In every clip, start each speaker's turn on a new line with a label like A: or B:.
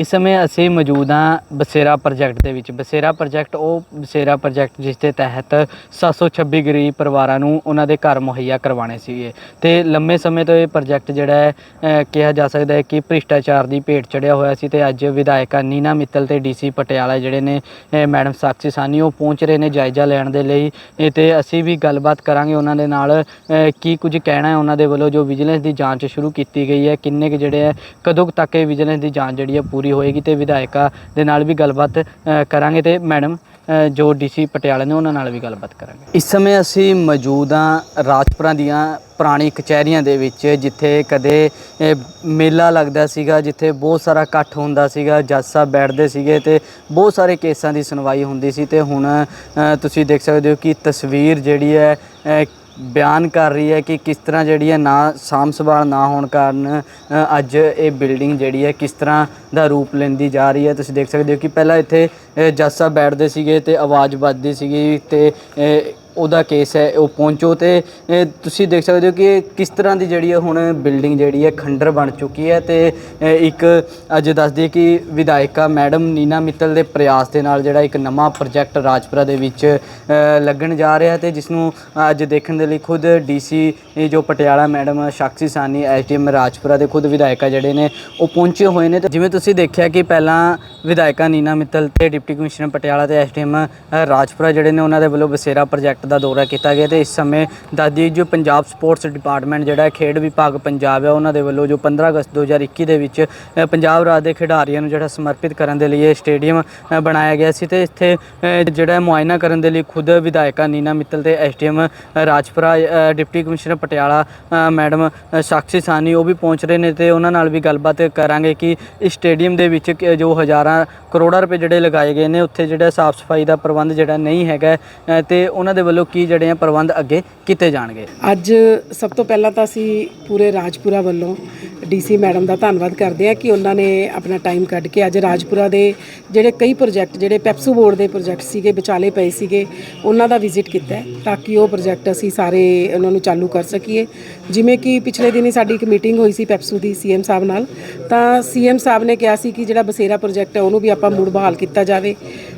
A: ਇਸ ਸਮੇਂ ਅਸੀਂ ਮੌਜੂਦ ਹਾਂ ਬਸੇਰਾ ਪ੍ਰੋਜੈਕਟ ਦੇ ਵਿੱਚ। ਬਸੇਰਾ ਪ੍ਰੋਜੈਕਟ, ਉਹ ਬਸੇਰਾ ਪ੍ਰੋਜੈਕਟ ਜਿਸ ਦੇ ਤਹਿਤ 726 ਗਰੀਬ ਪਰਿਵਾਰਾਂ ਨੂੰ ਉਹਨਾਂ ਦੇ ਘਰ ਮੁਹੱਈਆ ਕਰਵਾਉਣੇ ਸੀਗੇ। ਤੇ ਲੰਮੇ ਸਮੇਂ ਤੋਂ ਇਹ ਪ੍ਰੋਜੈਕਟ ਜਿਹੜਾ ਹੈ ਕਿਹਾ ਜਾ ਸਕਦਾ ਹੈ ਕਿ ਭ੍ਰਿਸ਼ਟਾਚਾਰ ਦੀ ਭੇਟ ਚੜਿਆ ਹੋਇਆ ਸੀ ਤੇ ਅੱਜ ਵਿਧਾਇਕਾ ਨੀਨਾ ਮਿੱਤਲ ਤੇ ਡੀਸੀ ਪਟਿਆਲਾ ਜਿਹੜੇ ਨੇ ਮੈਡਮ ਸਾਕਸ਼ੀ ਸਾਨੀ ਉਹ ਪਹੁੰਚ ਰਹੇ ਨੇ ਜਾਇਜ਼ਾ ਲੈਣ ਦੇ ਲਈ। ਇਹ ਤੇ ਅਸੀਂ ਵੀ ਗੱਲਬਾਤ ਕਰਾਂਗੇ ਉਹਨਾਂ ਦੇ ਨਾਲ ਕੀ ਕੁਝ ਕਹਿਣਾ ਹੈ ਉਹਨਾਂ ਦੇ ਵੱਲੋਂ ਜੋ ਵਿਜੀਲੈਂਸ ਦੀ ਜਾਂਚ ਸ਼ੁਰੂ ਕੀਤੀ ਗਈ ਹੈ, ਕਿੰਨੇ ਕੁ ਜਿਹੜੇ ਹੈ, ਕਦੋਂ ਤੱਕ ਇਹ ਵਿਜੀਲੈਂਸ ਦੀ ਜਾਂਚ ਜਿਹੜੀ ਹੈ ਪੂਰੀ ਹੋਏਗੀ ਤੇ ਵਿਧਾਇਕਾ ਦੇ ਨਾਲ ਵੀ ਗੱਲਬਾਤ ਅ, ਕਰਾਂਗੇ ਤੇ ਮੈਡਮ ਅ, ਜੋ ਡੀਸੀ ਪਟਿਆਲਾ ਨੇ ਉਹਨਾਂ ਨਾਲ ਵੀ ਗੱਲਬਾਤ ਕਰਾਂਗੇ। ਇਸ ਸਮੇਂ ਅਸੀਂ ਮੌਜੂਦ ਹਾਂ ਰਾਜਪੁਰਾ ਦੀਆਂ ਪੁਰਾਣੀ ਕਚਹਿਰੀਆਂ ਦੇ ਵਿੱਚ ਜਿੱਥੇ ਕਦੇ ਅ, ਮੇਲਾ ਲੱਗਦਾ ਸੀਗਾ ਜਿੱਥੇ ਬਹੁਤ ਸਾਰਾ ਇਕੱਠ ਹੁੰਦਾ ਸੀਗਾ ਜੱਜ ਸਾਹਿਬ ਬੈਠਦੇ ਸੀਗੇ ਤੇ ਬਹੁਤ ਸਾਰੇ ਕੇਸਾਂ ਦੀ ਸੁਣਵਾਈ ਹੁੰਦੀ ਸੀ ਤੇ ਹੁਣ ਅ, ਤੁਸੀਂ ਦੇਖ ਸਕਦੇ ਹੋ ਕਿ ਤਸਵੀਰ ਜਿਹੜੀ ਹੈ ਅ, ਬਿਆਨ ਕਰ ਰਹੀ ਹੈ ਕਿ ਕਿਸ ਤਰ੍ਹਾਂ ਜਿਹੜੀ ਹੈ ਨਾ ਸਾਂਭ ਸੰਭਾਲ ਨਾ ਹੋਣ ਕਾਰਨ ਅੱਜ ਇਹ ਬਿਲਡਿੰਗ ਜਿਹੜੀ ਹੈ ਕਿਸ ਤਰ੍ਹਾਂ ਦਾ ਰੂਪ ਲੈਂਦੀ ਜਾ ਰਹੀ ਹੈ। ਤੁਸੀਂ ਦੇਖ ਸਕਦੇ ਹੋ ਕਿ ਪਹਿਲਾਂ ਇੱਥੇ ਅ, ਜੱਜ ਸਾਹਿਬ ਬੈਠਦੇ ਸੀਗੇ ਤੇ ਆਵਾਜ਼ ਵੱਜਦੀ ਸੀਗੀ ਤੇ ਉਹਦਾ ਕੇਸ ਹੈ, ਉਹ ਪਹੁੰਚੋ ਤੇ ਤੁਸੀਂ ਦੇਖ ਸਕਦੇ ਹੋ ਕਿ ਕਿਸ ਤਰ੍ਹਾਂ ਦੀ ਜਿਹੜੀ ਹੈ ਹੁਣ ਬਿਲਡਿੰਗ ਜਿਹੜੀ ਹੈ, ਖੰਡਰ ਬਣ ਚੁੱਕੀ ਹੈ ਤੇ ਇੱਕ ਅੱਜ ਦੱਸਦੀ ਕਿ ਵਿਧਾਇਕਾ ਮੈਡਮ ਨੀਨਾ ਮਿੱਤਲ ਦੇ ਪ੍ਰਯਾਸ ਦੇ ਨਾਲ ਜਿਹੜਾ ਇੱਕ ਨਵਾਂ ਪ੍ਰੋਜੈਕਟ ਰਾਜਪੁਰਾ ਦੇ ਵਿੱਚ ਲੱਗਣ ਜਾ ਰਿਹਾ ਤੇ ਜਿਸ ਨੂੰ ਅੱਜ ਦੇਖਣ ਦੇ ਲਈ ਖੁਦ ਡੀਸੀ ਜੋ ਪਟਿਆਲਾ ਮੈਡਮ ਸਾਕਸ਼ੀ ਸਾਨੀ ਐਸਡੀਐਮ ਰਾਜਪੁਰਾ ਦੇ ਖੁਦ ਵਿਧਾਇਕਾ ਜਿਹੜੇ ਨੇ, ਉਹ ਪਹੁੰਚੇ ਹੋਏ ਨੇ ਤੇ ਜਿਵੇਂ ਤੁਸੀਂ ਦੇਖਿਆ ਕਿ ਪਹਿਲਾਂ ਵਿਧਾਇਕਾ ਨੀਨਾ ਮਿੱਤਲ ਤੇ ਡਿਪਟੀ ਕਮਿਸ਼ਨਰ ਪਟਿਆਲਾ ਤੇ ਐਸਡੀਐਮ ਰਾਜਪੁਰਾ ਜਿਹੜੇ ਨੇ, ਉਹਨਾਂ ਦੇ ਵੱਲੋਂ ਬਸੇਰਾ ਪ੍ਰੋਜੈਕਟ ਦਾ ਦੌਰਾ ਕੀਤਾ ਗਿਆ ਤੇ ਇਸ ਸਮੇਂ ਦਾਦੀ ਜੋ ਪੰਜਾਬ ਸਪੋਰਟਸ ਡਿਪਾਰਟਮੈਂਟ ਜਿਹੜਾ ਖੇਡ ਵਿਭਾਗ ਪੰਜਾਬ ਹੈ ਉਹਨਾਂ ਦੇ ਵੱਲੋਂ ਜੋ 15 ਅਗਸਤ 2021 ਦੇ ਵਿੱਚ ਪੰਜਾਬ ਰਾਜ ਦੇ ਖਿਡਾਰੀਆਂ ਨੂੰ ਜਿਹੜਾ ਸਮਰਪਿਤ ਕਰਨ ਦੇ ਲਈ ਇਹ ਸਟੇਡੀਅਮ ਬਣਾਇਆ ਗਿਆ ਸੀ ਤੇ ਇੱਥੇ ਜਿਹੜਾ ਮੁਆਇਨਾ ਕਰਨ ਦੇ ਲਈ ਖੁਦ ਵਿਧਾਇਕਾ ਨੀਨਾ ਮਿੱਤਲ ਤੇ SDM Rajpura deputy commissioner Patiala madam Sakshi Sawhney ਉਹ ਵੀ ਪਹੁੰਚ ਰਹੇ ਨੇ ਤੇ ਉਹਨਾਂ ਨਾਲ ਵੀ ਗੱਲਬਾਤ ਕਰਾਂਗੇ ਕਿ ਇਸ ਸਟੇਡੀਅਮ ਦੇ ਵਿੱਚ ਜੋ ਹਜ਼ਾਰਾਂ ਕਰੋੜਾਂ ਰੁਪਏ ਜਿਹੜੇ ਲਗਾਏ ਗਏ ਨੇ ਉੱਥੇ ਜਿਹੜਾ ਸਾਫ਼ ਸਫ਼ਾਈ ਦਾ ਪ੍ਰਬੰਧ ਜਿਹੜਾ ਨਹੀਂ ਹੈਗਾ ਅ, ਤੇ ਉਹਨਾਂ ਦੇ ਵੱਲੋਂ ਕੀ ਜਿਹੜੇ ਆ ਪ੍ਰਬੰਧ ਅੱਗੇ ਕੀਤੇ ਜਾਣਗੇ?
B: ਅੱਜ ਸਭ ਤੋਂ ਪਹਿਲਾਂ ਤਾਂ ਅਸੀਂ ਪੂਰੇ ਰਾਜਪੁਰਾ ਵੱਲੋਂ ਡੀਸੀ ਮੈਡਮ ਦਾ ਧੰਨਵਾਦ ਕਰਦੇ ਹਾਂ ਕਿ ਉਹਨਾਂ ਨੇ ਆਪਣਾ ਟਾਈਮ ਕੱਢ ਕੇ ਅੱਜ ਰਾਜਪੁਰਾ ਦੇ ਜਿਹੜੇ ਕਈ ਪ੍ਰੋਜੈਕਟ, ਜਿਹੜੇ ਪੈਪਸੂ ਬੋਰਡ ਦੇ ਪ੍ਰੋਜੈਕਟ ਸੀਗੇ, ਵਿਚਾਲੇ ਪਏ ਸੀਗੇ, ਉਹਨਾਂ ਦਾ ਵਿਜ਼ਿਟ ਕੀਤਾ ਤਾਂ ਕਿ ਉਹ ਪ੍ਰੋਜੈਕਟ ਅਸੀਂ ਸਾਰੇ ਉਹਨਾਂ ਨੂੰ ਚਾਲੂ ਕਰ ਸਕੀਏ। ਜਿਵੇਂ ਕਿ ਪਿਛਲੇ ਦਿਨੀ ਸਾਡੀ ਇੱਕ ਮੀਟਿੰਗ ਹੋਈ ਸੀ ਪੈਪਸੂ ਦੀ ਸੀਐਮ ਸਾਹਿਬ ਨਾਲ, ਤਾਂ ਸੀਐਮ ਸਾਹਿਬ ਨੇ ਕਿਹਾ ਸੀ ਕਿ ਜਿਹੜਾ ਬਸੇਰਾ ਪ੍ਰੋਜੈਕਟ ਹੈ ਉਹਨੂੰ ਵੀ ਆਪਾਂ ਮੁੜ ਬਹਾਲ ਕੀਤਾ ਜਾਵੇ।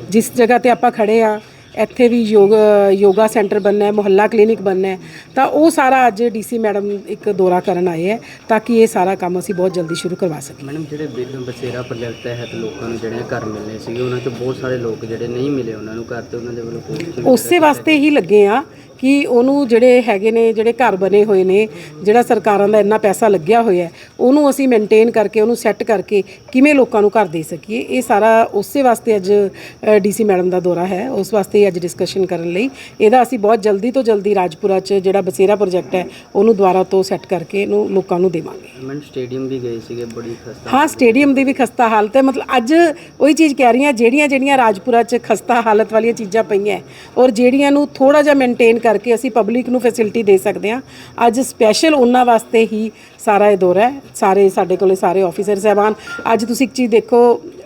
B: ਜਿਸ ਜਗ੍ਹਾ ਤੇ ਆਪਾਂ ਖੜੇ ਆ ਇੱਥੇ ਵੀ ਯੋਗ ਯੋਗਾ ਸੈਂਟਰ ਬਣਨਾ ਹੈ ਮੁਹੱਲਾ ਕਲੀਨਿਕ ਬਣਨਾ ਹੈ। ਤਾਂ ਉਹ ਸਾਰਾ ਅੱਜ ਡੀਸੀ ਮੈਡਮ ਇੱਕ ਦੌਰਾ ਕਰਨ ਆਏ ਹੈ ਤਾਂ ਕਿ ਇਹ ਸਾਰਾ ਕੰਮ ਅਸੀਂ ਬਹੁਤ ਜਲਦੀ ਸ਼ੁਰੂ ਕਰਵਾ ਸਕੀਏ।
A: ਮੈਡਮ ਜਿਹੜੇ ਬਿਲ- ਬਸੇਰਾ ਪ੍ਰੋਜੈਕਟ ਤਹਿਤ ਲੋਕਾਂ ਨੂੰ ਜਿਹੜੇ ਘਰ ਮਿਲਨੇ ਸੀਗੇ ਉਹਨਾਂ ਚੋਂ ਬਹੁਤ ਸਾਰੇ ਲੋਕ ਜਿਹੜੇ ਨਹੀਂ ਮਿਲੇ ਉਹਨਾਂ ਨੂੰ ਘਰ ਤੇ ਉਹਨਾਂ ਦੇ ਵੱਲੋਂ
B: ਉਸੇ ਵਾਸਤੇ ਹੀ ਲੱਗੇ ਆ ਕਿ ਉਹਨੂੰ ਜਿਹੜੇ ਹੈਗੇ ਨੇ ਜਿਹੜੇ ਘਰ ਬਣੇ ਹੋਏ ਨੇ ਜਿਹੜਾ ਸਰਕਾਰਾਂ ਦਾ ਇੰਨਾ ਪੈਸਾ ਲੱਗਿਆ ਹੋਇਆ ਉਹਨੂੰ ਅਸੀਂ ਮੇਨਟੇਨ ਕਰਕੇ ਉਹਨੂੰ ਸੈੱਟ ਕਰਕੇ ਕਿਵੇਂ ਲੋਕਾਂ ਨੂੰ ਘਰ ਦੇ ਸਕੀਏ? ਇਹ ਸਾਰਾ ਉਸੇ ਵਾਸਤੇ ਅੱਜ ਡੀਸੀ ਮੈਡਮ ਦਾ ਦੌਰਾ ਹੈ। ਉਸ ਵਾਸਤੇ ਹੀ ਅੱਜ ਡਿਸਕਸ਼ਨ ਕਰਨ ਲਈ। ਇਹਦਾ ਅਸੀਂ ਬਹੁਤ ਜਲਦੀ ਤੋਂ ਜਲਦੀ ਰਾਜਪੁਰਾ 'ਚ ਜਿਹੜਾ ਬਸੇਰਾ ਪ੍ਰੋਜੈਕਟ ਹੈ ਉਹਨੂੰ ਦੁਬਾਰਾ ਤੋਂ ਸੈੱਟ ਕਰਕੇ ਇਹਨੂੰ ਲੋਕਾਂ ਨੂੰ ਦੇਵਾਂਗੇ।
A: ਮੈਡਮ ਸਟੇਡੀਅਮ ਵੀ ਗਏ ਸੀਗੇ ਬੜੀ ਖਸਤਾ।
B: ਹਾਂ ਸਟੇਡੀਅਮ ਦੀ ਵੀ ਖਸਤਾ ਹਾਲਤ ਹੈ। ਮਤਲਬ ਅੱਜ ਉਹੀ ਚੀਜ਼ ਕਹਿ ਰਹੀ ਹਾਂ ਜਿਹੜੀਆਂ ਜਿਹੜੀਆਂ ਰਾਜਪੁਰਾ 'ਚ ਖਸਤਾ ਹਾਲਤ ਵਾਲੀਆਂ ਚੀਜ਼ਾਂ ਪਈਆਂ ਔਰ ਜਿਹੜੀਆਂ ਨੂੰ ਥੋੜਾ ਜਿਹਾ ਮੇਨਟੇਨ ਕਰਕੇ ਅਸੀਂ ਪਬਲਿਕ ਨੂੰ ਫੈਸਿਲਿਟੀ ਦੇ ਸਕਦੇ ਹਾਂ ਅੱਜ ਸਪੈਸ਼ਲ ਉਹਨਾਂ ਵਾਸਤੇ ਹੀ ਸਾਰਾ ਇਹ ਦੌਰਾ ਹੈ। ਸਾਰੇ ਸਾਡੇ ਕੋਲੇ ਸਾਰੇ ਆਫੀਸਰ ਸਾਹਿਬਾਨ। ਅੱਜ ਤੁਸੀਂ ਇੱਕ ਚੀਜ਼ ਦੇਖੋ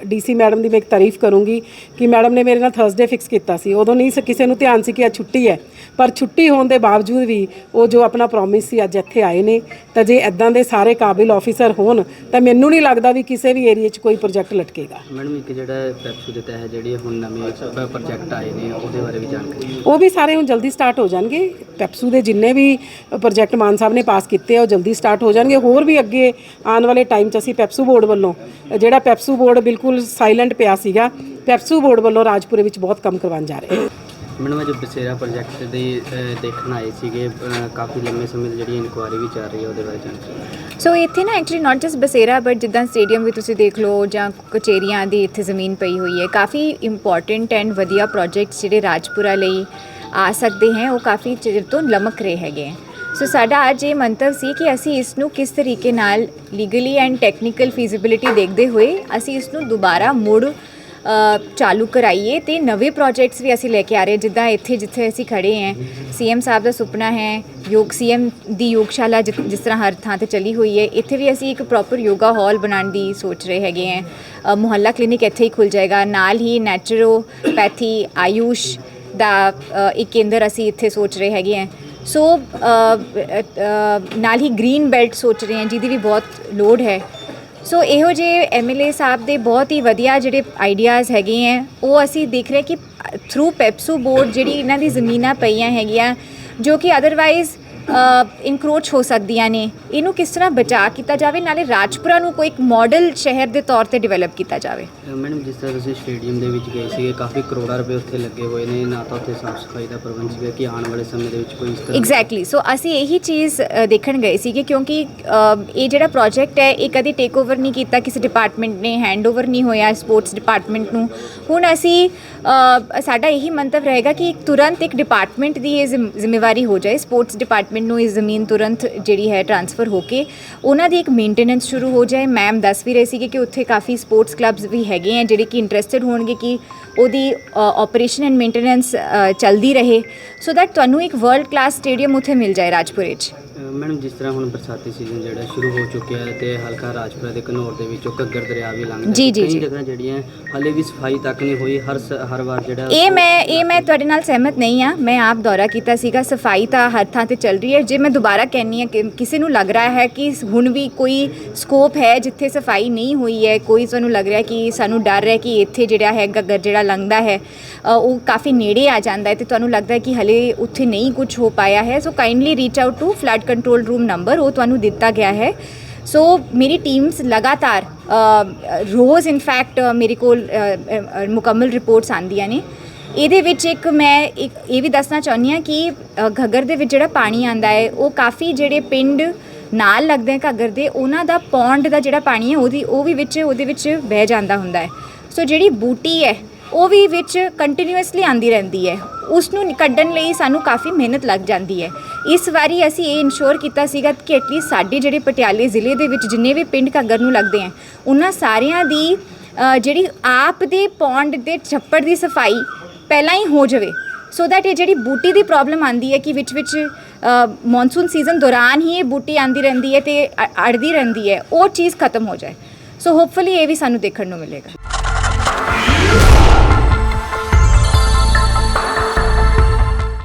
B: ਡੀਸੀ ਮੈਡਮ ਦੀ ਮੈਂ ਇੱਕ ਤਾਰੀਫ ਕਰੂੰਗੀ ਕਿ ਮੈਡਮ ਨੇ ਮੇਰੇ ਨਾਲ ਥਰਸਡੇ ਫਿਕਸ ਕੀਤਾ ਸੀ। ਉਦੋਂ ਨਹੀਂ ਸੀ ਕਿਸੇ ਨੂੰ ਧਿਆਨ ਸੀ ਕਿ ਅੱਜ ਛੁੱਟੀ ਹੈ। ਪਰ ਛੁੱਟੀ ਹੋਣ ਦੇ ਬਾਵਜੂਦ ਵੀ ਉਹ ਜੋ ਆਪਣਾ ਪ੍ਰੋਮਿਸ ਸੀ ਅੱਜ ਇੱਥੇ ਆਏ ਨੇ। ਤਾਂ ਜੇ ਐਦਾਂ ਦੇ ਸਾਰੇ ਕਾਬਿਲ ਆਫੀਸਰ ਹੋਣ ਤਾਂ ਮੈਨੂੰ ਨਹੀਂ ਲੱਗਦਾ ਵੀ ਕਿਸੇ ਵੀ ਏਰੀਆ 'ਚ ਕੋਈ ਪ੍ਰੋਜੈਕਟ ਲਟਕੇਗਾ।
A: ਮੈਡਮ ਇੱਕ ਜਿਹੜਾ ਪੈਪਸੂ ਦੇ ਤਹਿਤ ਜਿਹੜੀ ਹੁਣ ਨਵੇਂ ਪ੍ਰੋਜੈਕਟ ਆਏ ਨੇ ਉਹਦੇ ਬਾਰੇ ਵੀ ਜਾਣਕਾਰੀ
B: ਉਹ ਵੀ ਸਾਰੇ ਹੁਣ ਜਲਦੀ ਸਟਾਰਟ ਹੋ ਜਾਣਗੇ। ਪੈਪਸੂ ਦੇ ਜਿੰਨੇ ਵੀ ਪ੍ਰੋਜੈਕਟ ਮਾਨ ਸਾਹਿਬ ਨੇ ਪਾਸ ਕੀਤੇ ਆ ਉਹ ਜਲਦੀ ਸਟਾਰਟ ਹੋ ਜਾਣਗੇ। ਹੋਰ ਵੀ ਅੱਗੇ ਆਉਣ ਵਾਲੇ ਟਾਈਮ 'ਚ ਅਸੀਂ ਪੈਪਸੂ ਬੋਰਡ ਵੱਲੋਂ ਜਿਹੜਾ ਪੈਪਸੂ ਬੋਰਡ ਬਿਲਕੁਲ ਸਾਇਲੈਂਟ ਪਿਆ ਸੀਗਾ। ਪੈਪਸੂ ਬੋਰਡ ਵੱਲੋਂ ਰਾਜਪੁਰੇ ਵਿੱਚ ਬਹੁਤ ਕੰਮ ਕਰਵਾਉਣ ਜਾ ਰਹੇ। ਹਾਂ
A: ਮੈਡਮ ਅੱਜ ਬਸੇਰਾ ਪ੍ਰੋਜੈਕਟ ਦੇ ਦੇਖਣ ਆਏ ਸੀਗੇ ਕਾਫੀ ਲੰਮੇ ਸਮੇਂ ਤੋਂ ਜਿਹੜੀ ਇਨਕੁਆਇਰੀ ਵੀ ਚੱਲ ਰਹੀ ਹੈ ਉਹਦੇ ਬਾਰੇ ਜਾਣਕਾਰੀ
C: ਸੋ ਇੱਥੇ ਨਾ ਐਕਚੁਅਲੀ ਨਾਟ ਜਸਟ ਬਸੇਰਾ ਬਟ ਜਿੱਦਾਂ ਸਟੇਡੀਅਮ ਵੀ ਤੁਸੀਂ ਦੇਖ ਲਓ ਜਾਂ ਕਚੇਰੀਆਂ ਦੀ ਇੱਥੇ ਜ਼ਮੀਨ ਪਈ ਹੋਈ ਹੈ ਕਾਫੀ ਇੰਪੋਰਟੈਂਟ ਐਂਡ ਵਧੀਆ ਪ੍ਰੋਜੈਕਟਸ ਜਿਹੜੇ ਰਾਜਪੁਰਾ ਲਈ ਆ ਸਕਦੇ ਹੈ ਉਹ ਕਾਫੀ ਚਿਰ ਤੋਂ ਲਮਕ ਰਹੇ ਹੈਗੇ ਹੈ। ਸੋ ਸਾਡਾ ਅੱਜ ਇਹ ਮੰਤਵ ਸੀ ਕਿ ਅਸੀਂ ਇਸ ਨੂੰ ਕਿਸ ਤਰੀਕੇ ਨਾਲ ਲੀਗਲੀ ਐਂਡ ਟੈਕਨੀਕਲ ਫੀਜ਼ੀਬਿਲਿਟੀ ਦੇਖਦੇ ਹੋਏ ਅਸੀਂ ਇਸ ਨੂੰ ਦੁਬਾਰਾ ਮੁੜ ਚਾਲੂ ਕਰਾਈਏ ਤੇ ਨਵੇਂ ਪ੍ਰੋਜੈਕਟਸ ਵੀ ਅਸੀਂ ਲੈ ਕੇ ਆ ਰਹੇ ਹਾਂ। ਜਿੱਦਾਂ ਇੱਥੇ ਜਿੱਥੇ ਅਸੀਂ ਖੜੇ ਹਾਂ ਸੀਐਮ ਸਾਹਿਬ ਦਾ ਸੁਪਨਾ ਹੈ ਯੋਗ ਸੀਐਮ ਦੀ ਯੋਗਸ਼ਾਲਾ ਜਿ- ਜਿਸ ਤਰ੍ਹਾਂ ਹਰ ਥਾਂ ਤੇ ਚੱਲੀ ਹੋਈ ਹੈ ਇੱਥੇ ਵੀ ਅਸੀਂ ਇੱਕ ਪ੍ਰੋਪਰ ਯੋਗਾ ਹਾਲ ਬਣਾਉਣ ਦੀ ਸੋਚ ਰਹੇ ਹੈਗੇ ਹਾਂ ਮੁਹੱਲਾ ਕਲੀਨਿਕ ਇੱਥੇ ਹੀ ਖੁੱਲ ਜਾਏਗਾ ਨਾਲ ਹੀ ਨੈਚੁਰੋਪੈਥੀ ਆਯੂਸ਼ ਦਾ ਇੱਕ ਕੇਂਦਰ ਅਸੀਂ ਇੱਥੇ ਸੋਚ ਰਹੇ ਹੈਗੇ ਹਾਂ ਸੋ uh, uh, ਨਾਲ ਹੀ ਗ੍ਰੀਨ ਬੈਲਟ ਸੋਚ ਰਹੇ ਹਾਂ, ਜਿਹਦੀ ਵੀ ਬਹੁਤ ਲੋੜ ਹੈ। ਸੋ ਇਹੋ ਜਿਹੇ ਐਮਐਲਏ ਸਾਹਿਬ ਦੇ ਬਹੁਤ ਹੀ ਵਧੀਆ ਜਿਹੜੇ ਆਈਡੀਆਜ਼ ਹੈਗੇ ਹੈ ਉਹ ਅਸੀਂ ਦੇਖ ਰਹੇ ਕਿ ਥਰੂ ਪੈਪਸੂ ਬੋਰਡ ਜਿਹੜੀ ਇਹਨਾਂ ਦੀ ਜ਼ਮੀਨਾਂ ਪਈਆਂ ਹੈਗੀਆਂ, ਜੋ ਕਿ ਅਦਰਵਾਈਜ਼ ਇਨਕਰੋਚ ਹੋ ਸਕਦੀਆਂ ਨੇ। ਇਹਨੂੰ ਕਿਸ ਤਰ੍ਹਾਂ ਬਚਾ ਕੀਤਾ ਜਾਵੇ? ਨਾਲੇ ਰਾਜਪੁਰਾ ਨੂੰ ਕੋਈ ਇੱਕ ਮਾਡਲ ਸ਼ਹਿਰ ਦੇ ਤੌਰ ਤੇ ਡਿਵੈਲਪ ਕੀਤਾ ਜਾਵੇ।
D: ਮੈਡਮ ਜਿਸ ਤਰ੍ਹਾਂ ਤੁਸੀਂ ਸਟੇਡੀਅਮ ਦੇ ਵਿੱਚ ਗਏ ਸੀਗੇ ਕਾਫੀ ਕਰੋੜਾਂ ਰੁਪਏ ਉੱਥੇ ਲੱਗੇ ਹੋਏ ਨੇ ਨਾ ਤਾਂ ਉੱਥੇ ਸਾਫ਼ ਸਫ਼ਾਈ ਦਾ ਪ੍ਰਬੰਧ ਸੀਗਾ ਕਿ ਆਉਣ ਵਾਲੇ ਸਮੇਂ ਦੇ ਵਿੱਚ ਕੋਈ ਇਸ ਤਰ੍ਹਾਂ
C: ਐਗਜ਼ੈਕਟਲੀ ਸੋ ਅਸੀਂ ਇਹੀ ਚੀਜ਼ ਦੇਖਣ ਗਏ ਸੀਗੇ ਕਿਉਂਕਿ ਇਹ ਜਿਹੜਾ ਪ੍ਰੋਜੈਕਟ ਹੈ ਇਹ ਕਦੀ ਟੇਕ ਓਵਰ ਨਹੀਂ ਕੀਤਾ ਕਿਸੇ ਡਿਪਾਰਟਮੈਂਟ ਨੇ ਹੈਂਡ ਓਵਰ ਨਹੀਂ ਹੋਇਆ ਸਪੋਰਟਸ ਡਿਪਾਰਟਮੈਂਟ ਨੂੰ। ਹੁਣ ਅਸੀਂ ਸਾਡਾ ਇਹੀ ਮੰਤਵ ਰਹੇਗਾ ਕਿ ਤੁਰੰਤ ਇੱਕ ਡਿਪਾਰਟਮੈਂਟ ਦੀ ਇਹ ਜ਼ਿੰਮ- ਜ਼ਿੰਮੇਵਾਰੀ ਹੋ ਜਾਏ ਸਪੋਰਟਸ ਡਿਪਾਰਟਮੈਂਟ ਨੂੰ ਇਹ ਜ਼ਮੀਨ ਤੁਰੰਤ ਜਿਹੜੀ ਹੈ ਟ੍ਰਾਂਸਫਰ ਹੋ ਕੇ ਉਹਨਾਂ ਦੀ ਇੱਕ ਮੇਨਟੇਨੈਂਸ ਸ਼ੁਰੂ ਹੋ ਜਾਏ। ਮੈਮ ਦੱਸ ਵੀ ਰਹੇ ਸੀਗੇ ਕਿ ਉੱਥੇ ਕਾਫੀ ਸਪੋਰਟਸ ਕਲੱਬਸ ਵੀ ਹੈਗੇ ਆ, ਜਿਹੜੇ ਕਿ ਇੰਟਰਸਟਿਡ ਹੋਣਗੇ ਕਿ ਉਹਦੀ ਆਪਰੇਸ਼ਨ ਐਂਡ ਮੇਨਟੇਨੈਂਸ ਚੱਲਦੀ ਰਹੇ। ਸੋ ਦੈਟ ਤੁਹਾਨੂੰ ਇੱਕ ਵਰਲਡ ਕਲਾਸ ਸਟੇਡੀਅਮ ਉੱਥੇ ਮਿਲ ਜਾਏ ਰਾਜਪੁਰੇ 'ਚ।
D: ਮੈਡਮ ਜਿਸ ਤਰ੍ਹਾਂ ਹੁਣ ਬਰਸਾਤੀ ਸੀਜ਼ਨ ਜਿਹੜਾ ਸ਼ੁਰੂ ਹੋ ਚੁੱਕਿਆ ਹੈ ਤੇ ਹਲਕਾ ਰਾਜਪੁਰਾ ਦੇ ਘਨੌਰ ਦੇ ਵਿੱਚੋਂ ਘੱਗਰ ਦਰਿਆ ਵੀ ਲੰਘਦਾ
C: ਜੀ, ਜੀ,
D: ਕਈ
C: ਜੀ।
D: ਜਗ੍ਹਾ ਜਿਹੜੀਆਂ ਹਲੇ ਵੀ ਸਫ਼ਾਈ ਤੱਕ ਨਹੀਂ ਹੋਈ ਹਰ ਸ- ਹਰ ਵਾਰ ਜਿਹੜਾ
C: ਇਹ ਮੈਂ ਇਹ ਮੈਂ ਤੁਹਾਡੇ ਨਾਲ ਸਹਿਮਤ ਨਹੀਂ ਆ ਮੈਂ ਆਪ ਦੌਰਾ ਕੀਤਾ ਸੀਗਾ ਸਫ਼ਾਈ ਤਾਂ ਹਰ ਥਾਂ ਤੇ ਚੱਲ ਰਹੀ ਹੈ। ਜੇ ਮੈਂ ਦੁਬਾਰਾ ਕਹਿੰਨੀ ਆ ਕਿ ਕਿਸੇ ਨੂੰ ਲੱਗ ਰਿਹਾ ਹੈ ਕਿ ਹੁਣ ਵੀ ਕੋਈ ਸਕੋਪ ਹੈ ਜਿੱਥੇ ਸਫ਼ਾਈ ਨਹੀਂ ਹੋਈ ਹੈ ਕੋਈ ਤੁਹਾਨੂੰ ਲੱਗ ਰਿਹਾ ਕਿ ਸਾਨੂੰ ਡਰ ਹੈ ਕਿ ਇੱਥੇ ਜਿਹੜਾ ਹੈ ਗੱਗਰ ਜਿਹੜਾ ਲੰਘਦਾ ਹੈ ਅ, ਉਹ ਕਾਫੀ ਨੇੜੇ ਆ ਜਾਂਦਾ ਹੈ ਤੇ ਤੁਹਾਨੂੰ ਲੱਗਦਾ ਹੈ ਕਿ ਹਲੇ ਉੱਥੇ ਨਹੀਂ ਕੁਝ ਹੋ ਪਾਇਆ ਹੈ। So kindly reach out to flood control room number ਉਹ ਤੁਹਾਨੂੰ ਦਿੱਤਾ ਗਿਆ ਹੈ। ਸੋ ਮੇਰੀ ਟੀਮਸ ਲਗਾਤਾਰ ਰੋਜ਼ ਇਨਫੈਕਟ ਮੇਰੇ ਕੋਲ ਮੁਕੰਮਲ ਰਿਪੋਰਟਸ ਆਉਂਦੀਆਂ ਨੇ। ਇਹਦੇ ਵਿੱਚ ਇੱਕ ਮੈਂ ਇੱਕ ਇਹ ਵੀ ਦੱਸਣਾ ਚਾਹੁੰਦੀ ਹਾਂ ਕਿ ਘੱਗਰ ਦੇ ਵਿੱਚ ਜਿਹੜਾ ਪਾਣੀ ਆਂਦਾ ਹੈ, ਉਹ ਕਾਫੀ ਜਿਹੜੇ ਪਿੰਡ ਨਾਲ ਲੱਗਦੇ ਆ ਘੱਗਰ ਦੇ, ਉਹਨਾਂ ਦਾ ਪੌਂਡ ਦਾ ਜਿਹੜਾ ਪਾਣੀ ਹੈ, ਉਹਦੀ, ਉਹ ਵੀ ਵਿੱਚ, ਉਹਦੇ ਵਿੱਚ ਵਹਿ ਜਾਂਦਾ ਹੁੰਦਾ ਹੈ। ਸੋ ਜਿਹੜੀ ਬੂਟੀ ਹੈ ਉਹ ਵੀ ਵਿੱਚ ਕੰਟੀਨਿਊਸਲੀ ਆਂਦੀ ਰਹਿੰਦੀ ਹੈ। ਉਸ ਨੂੰ ਕੱਢਣ ਲਈ ਸਾਨੂੰ ਕਾਫੀ ਮਿਹਨਤ ਲੱਗ ਜਾਂਦੀ ਹੈ। ਇਸ ਵਾਰੀ ਅਸੀਂ ਇਹ ਇਨਸ਼ੋਰ ਕੀਤਾ ਸੀਗਾ ਕਿ ਐਟਲੀਸਟ ਸਾਡੇ ਜਿਹੜੇ ਪਟਿਆਲੇ ਜ਼ਿਲ੍ਹੇ ਦੇ ਵਿੱਚ ਜਿੰਨੇ ਵੀ ਪਿੰਡ ਘੱਗਰ ਨੂੰ ਲੱਗਦੇ ਆ ਉਹਨਾਂ ਸਾਰਿਆਂ ਦੀ ਜਿਹੜੀ ਆਪ ਦੇ ਪੌਂਡ ਦੇ ਛੱਪੜ ਦੀ ਸਫ਼ਾਈ ਪਹਿਲਾਂ ਹੀ ਹੋ ਜਾਵੇ। ਸੋ ਦੈਟ ਇਹ ਜਿਹੜੀ ਬੂਟੀ ਦੀ ਪ੍ਰੋਬਲਮ ਆਂਦੀ ਹੈ ਕਿ ਵਿੱਚ ਵਿੱਚ ਮੌਨਸੂਨ ਸੀਜ਼ਨ ਦੌਰਾਨ ਹੀ ਇਹ ਬੂਟੀ ਆਂਦੀ ਰਹਿੰਦੀ ਹੈ ਤੇ ਅ- ਅੜਦੀ ਰਹਿੰਦੀ ਹੈ, ਉਹ ਚੀਜ਼ ਖਤਮ ਹੋ ਜਾਏ। ਸੋ ਹੋਪਫੁਲੀ ਇਹ ਵੀ ਸਾਨੂੰ ਦੇਖਣ ਨੂੰ ਮਿਲੇਗਾ।